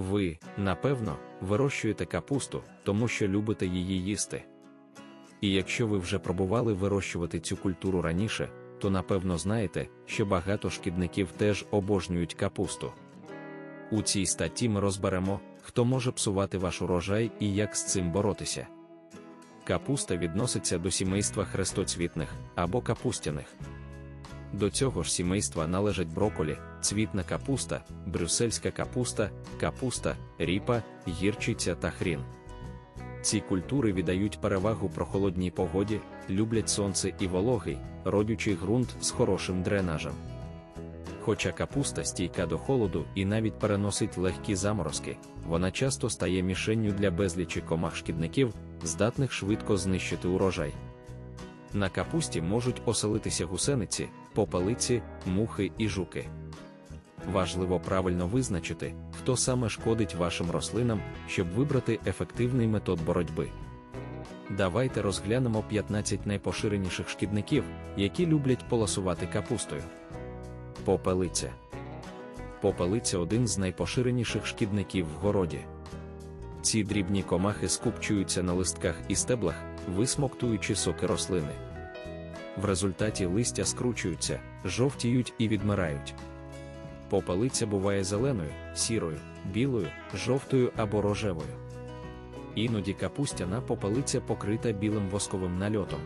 Ви, напевно, вирощуєте капусту, тому що любите її їсти. І якщо ви вже пробували вирощувати цю культуру раніше, то напевно знаєте, що багато шкідників теж обожнюють капусту. У цій статті ми розберемо, хто може псувати ваш урожай і як з цим боротися. Капуста відноситься до сімейства хрестоцвітних або капустяних. До цього ж сімейства належать броколі, цвітна капуста, брюссельська капуста, капуста, ріпа, гірчиця та хрін. Ці культури віддають перевагу прохолодній погоді, люблять сонце і вологий, родючий ґрунт з хорошим дренажем. Хоча капуста стійка до холоду і навіть переносить легкі заморозки, вона часто стає мішенню для безлічі комах шкідників, здатних швидко знищити урожай. На капусті можуть оселитися гусениці, попелиці, мухи і жуки. Важливо правильно визначити, хто саме шкодить вашим рослинам, щоб вибрати ефективний метод боротьби. Давайте розглянемо 15 найпоширеніших шкідників, які люблять полосувати капустою. Попелиця. Попелиця один з найпоширеніших шкідників в городі. Ці дрібні комахи скупчуються на листках і стеблах, висмоктуючи соки рослини. В результаті листя скручуються, жовтіють і відмирають. Попелиця буває зеленою, сірою, білою, жовтою або рожевою. Іноді капустяна попелиця покрита білим восковим нальотом.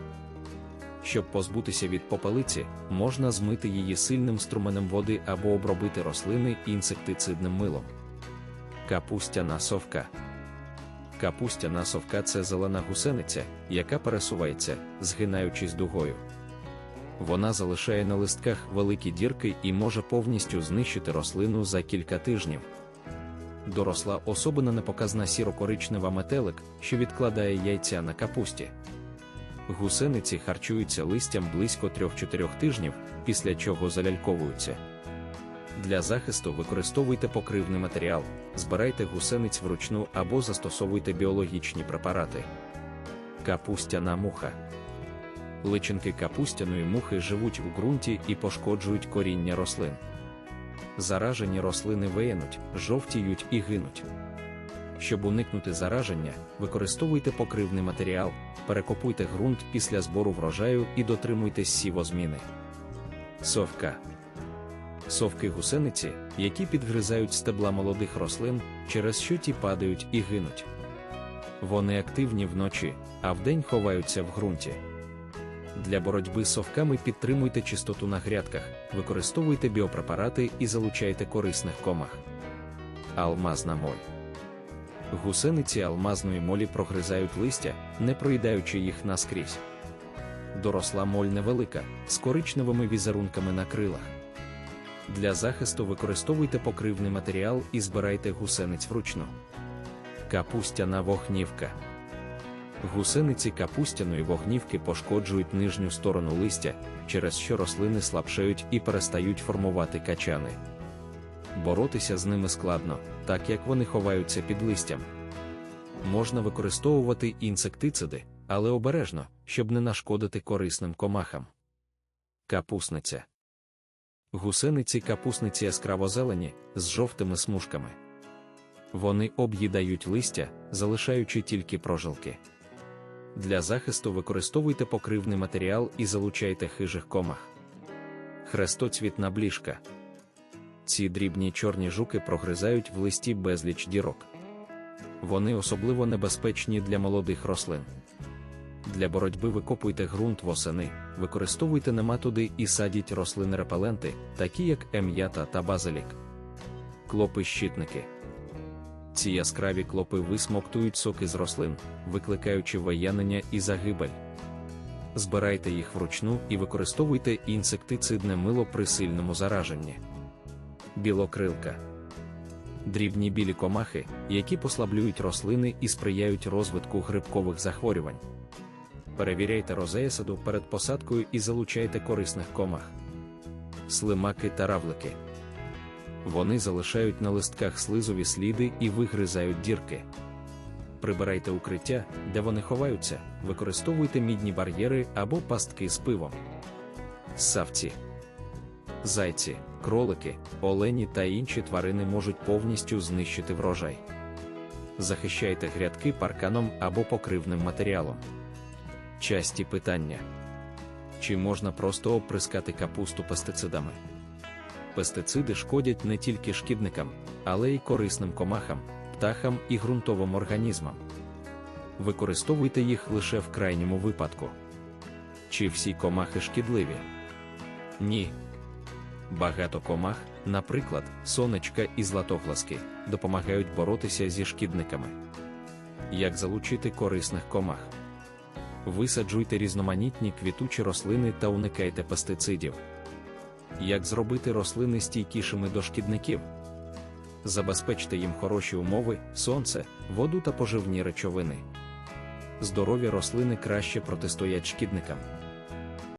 Щоб позбутися від попелиці, можна змити її сильним струменем води або обробити рослини інсектицидним милом. Капустяна совка. Капустяна совка це зелена гусениця, яка пересувається, згинаючись дугою. Вона залишає на листках великі дірки і може повністю знищити рослину за кілька тижнів. Доросла особина непоказна сіро-коричнева метелик, що відкладає яйця на капусті. Гусениці харчуються листям близько 3-4 тижнів, після чого заляльковуються. Для захисту використовуйте покривний матеріал, збирайте гусениць вручну або застосовуйте біологічні препарати. Капустяна муха. Личинки капустяної мухи живуть у ґрунті і пошкоджують коріння рослин. Заражені рослини виянуть, жовтіють і гинуть. Щоб уникнути зараження, використовуйте покривний матеріал, перекопуйте ґрунт після збору врожаю і дотримуйтесь сівозміни. Совка. Совки гусениці, які підгризають стебла молодих рослин, через що ті падають і гинуть. Вони активні вночі, а вдень ховаються в ґрунті. Для боротьби з совками підтримуйте чистоту на грядках, використовуйте біопрепарати і залучайте корисних комах. Алмазна моль. Гусениці алмазної молі прогризають листя, не проїдаючи їх наскрізь. Доросла моль невелика, з коричневими візерунками на крилах. Для захисту використовуйте покривний матеріал і збирайте гусениць вручну. Капустяна вогнівка. Гусениці капустяної вогнівки пошкоджують нижню сторону листя, через що рослини слабшають і перестають формувати качани. Боротися з ними складно, так як вони ховаються під листям. Можна використовувати інсектициди, але обережно, щоб не нашкодити корисним комахам. Капусниця. Гусениці капусниці яскраво зелені з жовтими смужками. Вони об'їдають листя, залишаючи тільки прожилки. Для захисту використовуйте покривний матеріал і залучайте хижих комах. Хрестоцвітна бліжка. Ці дрібні чорні жуки прогризають в листі безліч дірок. Вони особливо небезпечні для молодих рослин. Для боротьби викопуйте ґрунт восени, використовуйте нематоди і садіть рослини репеленти, такі як ем'ята та базилік. Клопи-щитники. Ці яскраві клопи висмоктують соки з рослин, викликаючи виянення і загибель. Збирайте їх вручну і використовуйте інсектицидне мило при сильному зараженні. Білокрилка. Дрібні білі комахи, які послаблюють рослини і сприяють розвитку грибкових захворювань. Перевіряйте розеясаду перед посадкою і залучайте корисних комах. Слимаки та равлики. Вони залишають на листках слизові сліди і вигризають дірки. Прибирайте укриття, де вони ховаються, використовуйте мідні бар'єри або пастки з пивом. Савці. Зайці. кролики, олені та інші тварини можуть повністю знищити врожай. Захищайте грядки парканом або покривним матеріалом. Часті питання: чи можна просто оприскати капусту пестицидами? Пестициди шкодять не тільки шкідникам, але й корисним комахам, птахам і ґрунтовим організмам. Використовуйте їх лише в крайньому випадку. Чи всі комахи шкідливі? Ні. Багато комах, наприклад, сонечка і златогласки, допомагають боротися зі шкідниками. Як залучити корисних комах? Висаджуйте різноманітні квітучі рослини та уникайте пестицидів. Як зробити рослини стійкішими до шкідників? Забезпечте їм хороші умови, сонце, воду та поживні речовини. Здорові рослини краще протистоять шкідникам.